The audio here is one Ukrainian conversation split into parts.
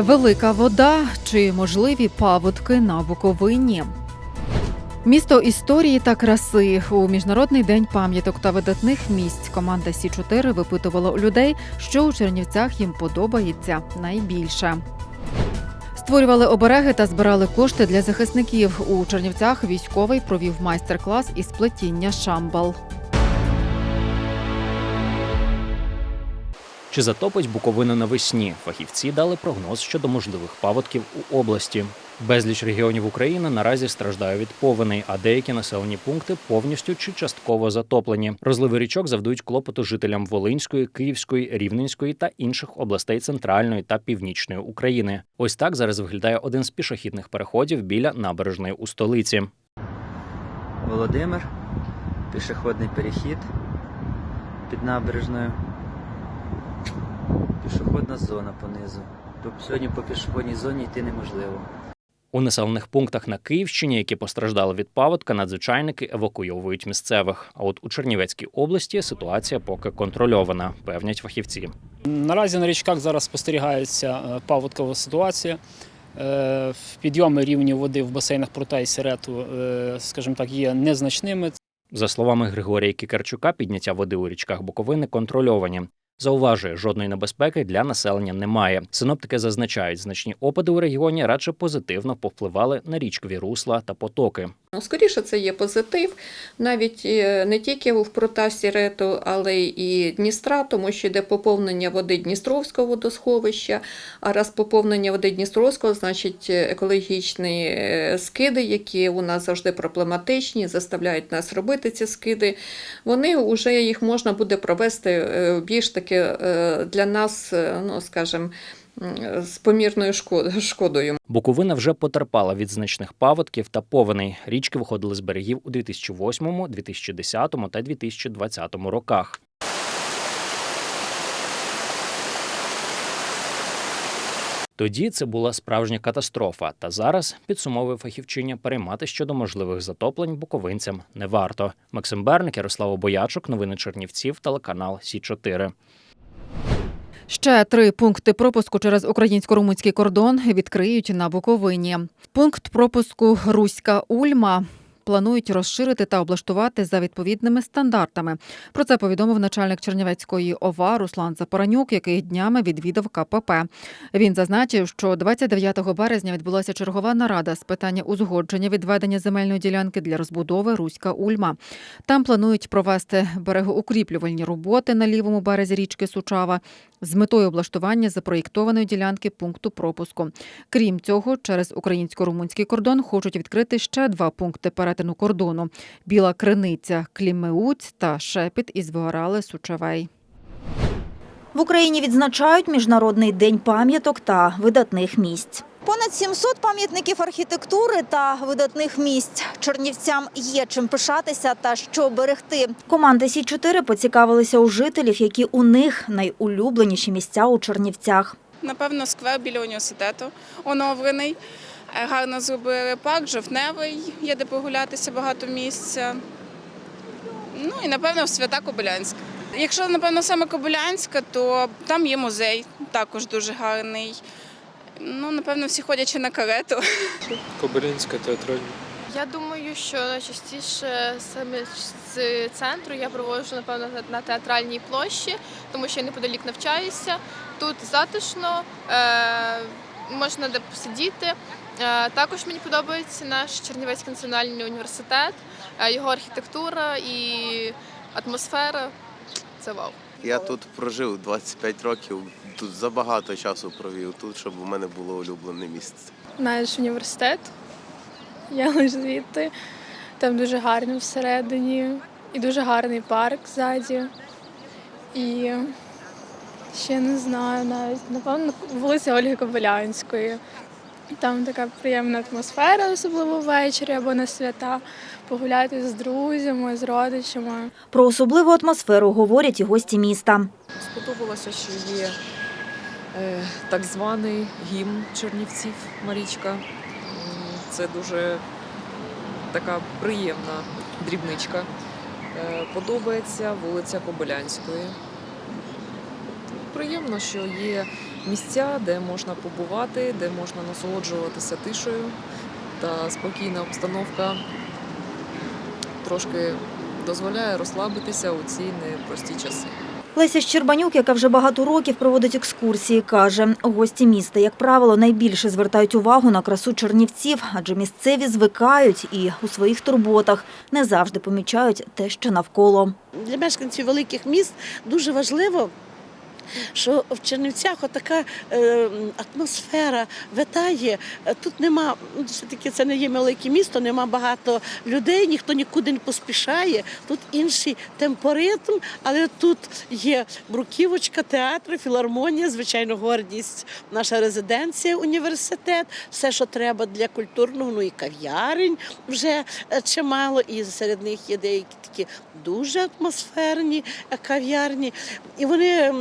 Велика вода чи можливі паводки на Буковині. Місто історії та краси у міжнародний день пам'яток та видатних місць команда Сі 4 випитувала у людей, що у Чернівцях їм подобається найбільше. Створювали обереги та збирали кошти для захисників. У Чернівцях військовий провів майстер-клас із плетіння шамбал. Чи затопить Буковину навесні? Фахівці дали прогноз щодо можливих паводків у області. Безліч регіонів України наразі страждає від повеней, а деякі населені пункти повністю чи частково затоплені. Розливи річок завдають клопоту жителям Волинської, Київської, Рівненської та інших областей центральної та північної України. Ось так зараз виглядає один з пішохідних переходів біля набережної у столиці. Володимир, пішохідний перехід під набережною. Пішохідна зона понизу. Тобто сьогодні по пішохідній зоні йти неможливо. У населених пунктах на Київщині, які постраждали від паводка, надзвичайники евакуйовують місцевих. А от у Чернівецькій області ситуація поки контрольована, певнять фахівці. Наразі на річках зараз спостерігається е, паводкова ситуація. Е, Підйоми рівню води в басейнах Прута і Сірету, е, скажімо так, є незначними. За словами Григорія Кікарчука, підняття води у річках Буковини контрольовані. Зауважує, жодної небезпеки для населення немає. Синоптики зазначають, значні опади у регіоні радше позитивно повпливали на річкові русла та потоки. Ну, Скоріше, це є позитив, навіть е, не тільки в Протасі Рету, але і Дністра, тому що йде поповнення води Дністровського водосховища. А раз поповнення води Дністровського, значить е, екологічні е, скиди, які у нас завжди проблематичні, заставляють нас робити ці скиди. Вони вже їх можна буде провести більш таки е, для нас, е, ну скажімо, з помірною шкодою. Буковина вже потерпала від значних паводків та повеней. Річки виходили з берегів у 2008, 2010 та 2020 роках. Тоді це була справжня катастрофа. Та зараз, підсумовує фахівчиня, переймати щодо можливих затоплень буковинцям не варто. Максим Берник, Ярослав Боячук, новини Чернівців, телеканал Сі 4 Ще три пункти пропуску через українсько-румунський кордон відкриють на Буковині. Пункт пропуску Руська Ульма. Планують розширити та облаштувати за відповідними стандартами. Про це повідомив начальник Чернівецької ОВА Руслан Запоранюк, який днями відвідав КПП. Він зазначив, що 29 березня відбулася чергова нарада з питання узгодження відведення земельної ділянки для розбудови Руська Ульма. Там планують провести берегоукріплювальні роботи на лівому березі річки Сучава з метою облаштування запроєктованої ділянки пункту пропуску. Крім цього, через українсько-румунський кордон хочуть відкрити ще два пункти перетину кордону: Біла Криниця, Клімеуць та Шепіт із Виорали Сучавей. В Україні відзначають Міжнародний день пам'яток та видатних місць. Понад 700 пам'ятників архітектури та видатних місць чернівцям є чим пишатися та що берегти. Команда Сі 4 поцікавилися у жителів, які у них найулюбленіші місця у Чернівцях. Напевно, сквер біля університету оновлений. Е, Гарно зробили парк, жовтневий, є де прогулятися багато місця. Ну і напевно свята Кобилянська. Якщо, напевно, саме Кобилянська, то там є музей, також дуже гарний. Ну, напевно, всі ходячи на карету. Кобилянська театральна. Я думаю, що найчастіше саме з центру я проводжу, напевно, на- на театральній площі, тому що я неподалік навчаюся. Тут затишно, е, можна де посидіти. Е, також мені подобається наш Чернівецький національний університет, е, його архітектура і атмосфера. Це вау. Я тут прожив 25 років, тут забагато часу провів тут, щоб у мене було улюблене місце. Наш університет. Я лише звідти. Там дуже гарно всередині. І дуже гарний парк ззаді. І ще не знаю навіть. Напевно, вулиця Ольги Кобилянської. Там така приємна атмосфера, особливо ввечері або на свята. Погуляти з друзями, з родичами. Про особливу атмосферу говорять і гості міста. Сподобалося, що є е, так званий гімн Чернівців Марічка. Це дуже така приємна дрібничка. Е, Подобається вулиця Кобилянської. Приємно, що є місця, де можна побувати, де можна насолоджуватися тишею та спокійна обстановка трошки дозволяє розслабитися у ці непрості часи. Леся Щербанюк, яка вже багато років проводить екскурсії, каже, гості міста, як правило, найбільше звертають увагу на красу чернівців, адже місцеві звикають і у своїх турботах не завжди помічають те, що навколо. Для мешканців великих міст дуже важливо. Що в Чернівцях отака е, атмосфера витає. Е, Тут нема, ну, все-таки це не є велике місто, нема багато людей, ніхто нікуди не поспішає. Тут інший темпоритм, але тут є бруківочка, театр, філармонія, звичайно, гордість, наша резиденція, університет, все, що треба для культурного, ну і кав'ярень вже е, чимало. І серед них є деякі такі дуже атмосферні кав'ярні. І вони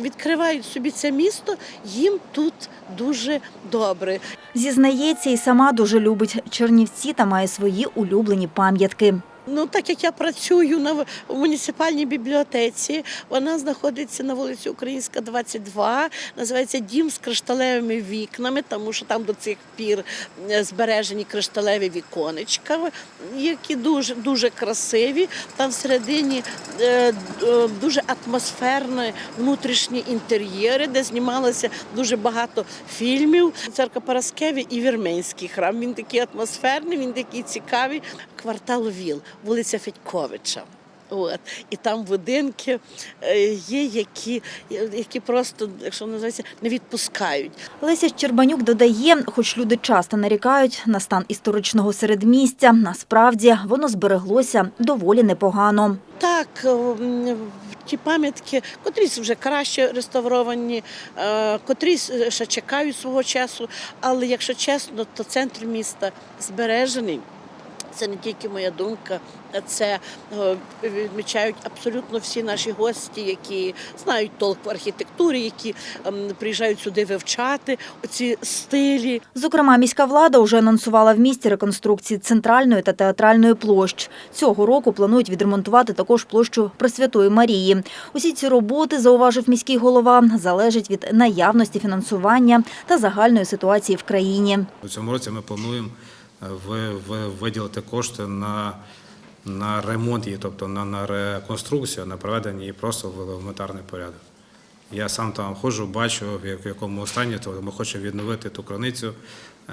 відкривають собі це місто, їм тут дуже добре. Зізнається, і сама дуже любить Чернівці та має свої улюблені пам'ятки. Ну, так як я працюю на муніципальній бібліотеці, вона знаходиться на вулиці Українська, 22, називається Дім з кришталевими вікнами, тому що там до цих пір е, збережені кришталеві віконечка, які дуже дуже красиві. Там всередині е, е, дуже атмосферні внутрішні інтер'єри, де знімалося дуже багато фільмів. Церква Параскеві і Вірменський храм. Він такий атмосферний, він такий цікавий. Квартал ВІЛ, вулиця Федьковича. От. І там будинки е, є, які, які просто, якщо називається, не відпускають. Леся Щербанюк додає, хоч люди часто нарікають на стан історичного середмістя, насправді воно збереглося доволі непогано. Так, ті пам'ятки, котрісь вже краще реставровані, е, котрісь ще чекають свого часу, але якщо чесно, то центр міста збережений. Це не тільки моя думка, це е, відмічають абсолютно всі наші гості, які знають толк в архітектурі, які ем, приїжджають сюди вивчати оці стилі. Зокрема, міська влада вже анонсувала в місті реконструкції центральної та театральної площ. Цього року планують відремонтувати також площу Пресвятої Марії. Усі ці роботи, зауважив міський голова, залежать від наявності фінансування та загальної ситуації в країні. У цьому році ми плануємо виділити кошти на, на ремонт її, тобто на, на реконструкцію, на проведення її просто в елементарний порядок. Я сам там ходжу, бачу, в якому стані, то ми хочемо відновити ту краницю.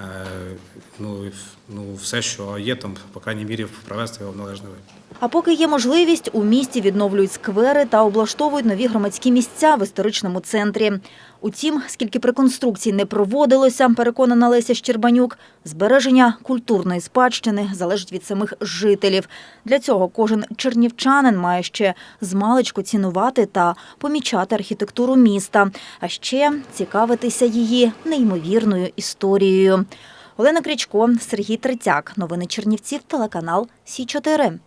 Е, Ну, ну, все, що є, там, по крайній мірі, привести його в належний вид. А поки є можливість, у місті відновлюють сквери та облаштовують нові громадські місця в історичному центрі. Утім, скільки б реконструкцій не проводилося, переконана Леся Щербанюк, збереження культурної спадщини залежить від самих жителів. Для цього кожен чернівчанин має ще змалечку цінувати та помічати архітектуру міста, а ще цікавитися її неймовірною історією. Олена Крічко, Сергій Третяк. Новини Чернівців, телеканал Сі 4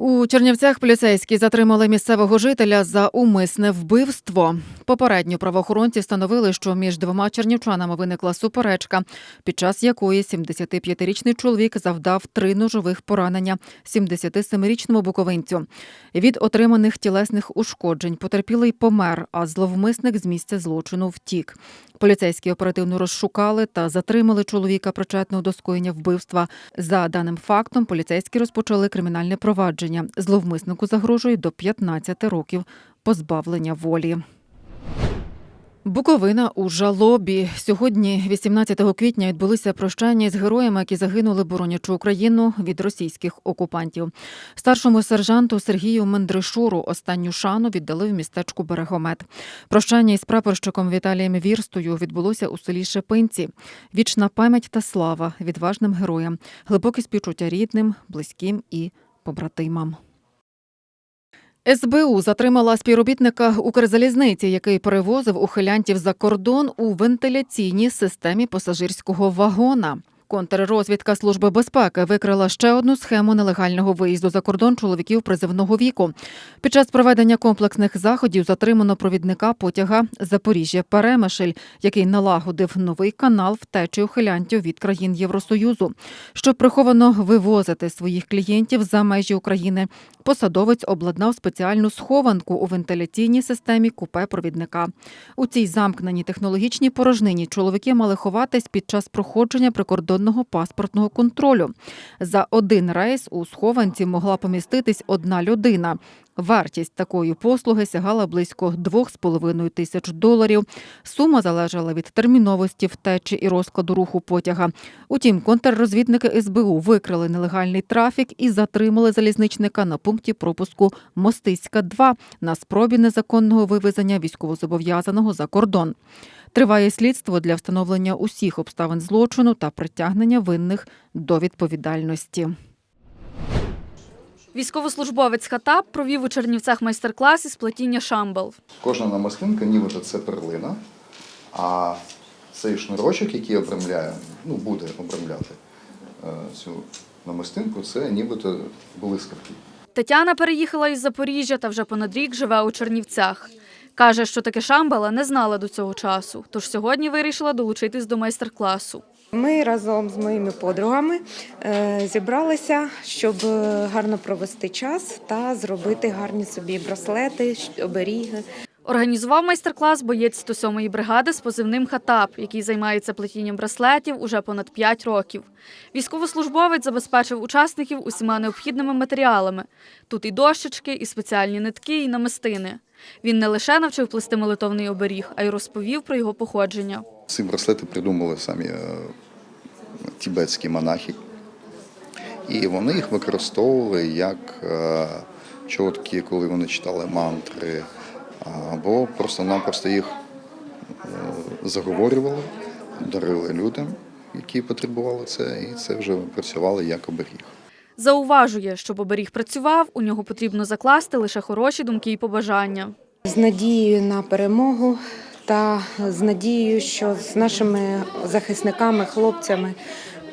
У Чернівцях поліцейські затримали місцевого жителя за умисне вбивство. Попередньо правоохоронці встановили, що між двома чернівчанами виникла суперечка, під час якої 75-річний чоловік завдав три ножових поранення 77-річному буковинцю. Від отриманих тілесних ушкоджень потерпілий помер, а зловмисник з місця злочину втік. Поліцейські оперативно розшукали та затримали чоловіка, причетного до скоєння вбивства. За даним фактом, поліцейські розпочали кримінальне провадження. Зловмиснику загрожує до 15 років позбавлення волі. Буковина у жалобі. Сьогодні, 18 квітня, відбулися прощання з героями, які загинули, боронячи Україну від російських окупантів. Старшому сержанту Сергію Мендришуру останню шану віддали в містечку Берегомет. Прощання із прапорщиком Віталієм Вірстою відбулося у селі Шепинці. Вічна пам'ять та слава відважним героям, глибокі співчуття рідним, близьким і побратимам. СБУ затримала співробітника Укрзалізниці, який перевозив ухилянтів за кордон у вентиляційній системі пасажирського вагона. Контррозвідка Служби безпеки викрила ще одну схему нелегального виїзду за кордон чоловіків призивного віку. Під час проведення комплексних заходів затримано провідника потяга Запоріжжя Перемишль, який налагодив новий канал втечі ухилянтів від країн Євросоюзу. Щоб приховано вивозити своїх клієнтів за межі України, посадовець обладнав спеціальну схованку у вентиляційній системі купе провідника. У цій замкненій технологічній порожнині чоловіки мали ховатись під час проходження прикордонного паспортного контролю. За один рейс у схованці могла поміститись одна людина. Вартість такої послуги сягала близько 2,5 тисяч доларів. Сума залежала від терміновості втечі і розкладу руху потяга. Утім, контррозвідники СБУ викрили нелегальний трафік і затримали залізничника на пункті пропуску Мостиська 2 на спробі незаконного вивезення військовозобов'язаного за кордон. Триває слідство для встановлення усіх обставин злочину та притягнення винних до відповідальності. Військовослужбовець Хатаб провів у Чернівцях майстер-клас із плетіння шамбал. Кожна намистинка, нібито це перлина, а цей шнурочок, який обрамляє, ну буде обрамляти е, цю намистинку, це нібито блискавки. Тетяна переїхала із Запоріжжя та вже понад рік живе у Чернівцях. Каже, що таке шамбала не знала до цього часу, тож сьогодні вирішила долучитись до майстер-класу. Ми разом з моїми подругами е, зібралися, щоб е, гарно провести час та зробити гарні собі браслети, оберіги. Організував майстер-клас боєць 107-ї бригади з позивним Хатаб, який займається плетінням браслетів уже понад 5 років. Військовослужбовець забезпечив учасників усіма необхідними матеріалами. Тут і дощечки, і спеціальні нитки, і намистини. Він не лише навчив плести молитовний оберіг, а й розповів про його походження. Ці браслети придумали самі е, тібетські монахи, і вони їх використовували як е, чотки, коли вони читали мантри, або просто-напросто їх е, заговорювали, дарили людям, які потребували це, і це вже працювало як оберіг. Зауважує, щоб оберіг працював, у нього потрібно закласти лише хороші думки і побажання. З надією на перемогу та з надією, що з нашими захисниками, хлопцями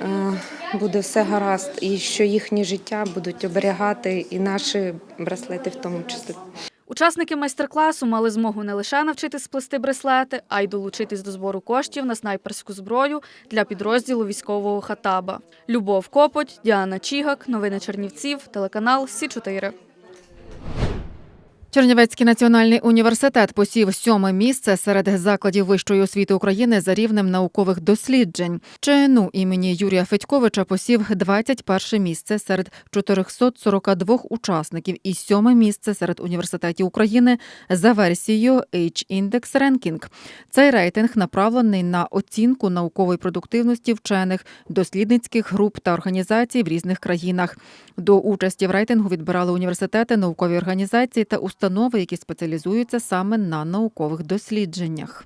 е, буде все гаразд, і що їхнє життя будуть оберігати і наші браслети в тому числі. Учасники майстер-класу мали змогу не лише навчитись сплести браслети, а й долучитись до збору коштів на снайперську зброю для підрозділу військового хатаба. Любов Копоть, Діана Чігак, новини Чернівців, телеканал Сі 4 Чернівецький національний університет посів сьоме місце серед закладів вищої освіти України за рівнем наукових досліджень. ЧНУ імені Юрія Федьковича посів 21 місце серед 442 учасників і сьоме місце серед університетів України за версією H-Index Ranking. Цей рейтинг направлений на оцінку наукової продуктивності вчених, дослідницьких груп та організацій в різних країнах. До участі в рейтингу відбирали університети, наукові організації та установи, які спеціалізуються саме на наукових дослідженнях.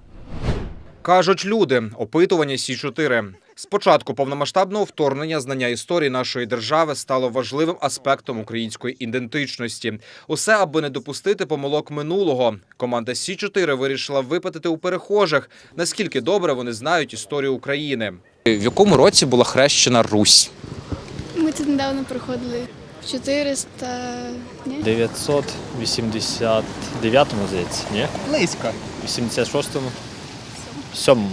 Кажуть люди, опитування Сі 4 З початку повномасштабного вторгнення знання історії нашої держави стало важливим аспектом української ідентичності. Усе, аби не допустити помилок минулого. Команда Сі 4 вирішила випитати у перехожих, наскільки добре вони знають історію України. В якому році була хрещена Русь? Ми тут недавно проходили 400... Ні? 989-му, здається, ні? Близько. 86-му? 7-му?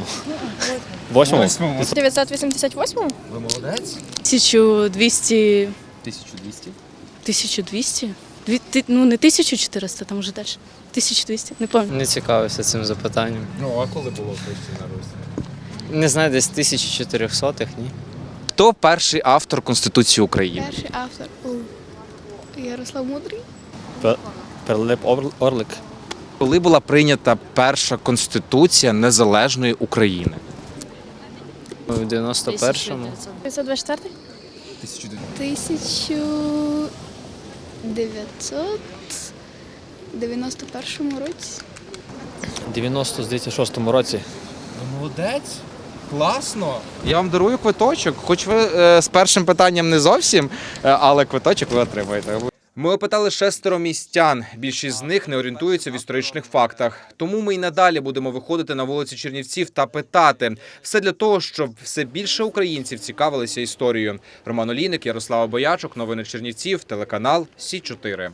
8-му? 988? Ви молодець? 1200... 1200. 1200? Дві, ти- ну, не 1400, там вже далі. 1200, не пам'ятаю. Не цікавився цим запитанням. Ну а коли було хрещена Русь? Не знаю, десь 1400-х, ні? Хто перший автор Конституції України? Перший автор. О, Ярослав Мудрий. Перлип Орлик. Коли була прийнята перша конституція незалежної України? В 91-му. 524? 1991 році. 90, здається, 6-му році. Молодець. Класно. Я вам дарую квиточок, хоч ви е, з першим питанням не зовсім, е, але квиточок ви отримаєте. Ми опитали шестеро містян. Більшість з них не орієнтуються в історичних фактах. Тому ми й надалі будемо виходити на вулиці Чернівців та питати. Все для того, щоб все більше українців цікавилися історією. Роман Олійник, Ярослава Боячук, новини Чернівців, телеканал Сі 4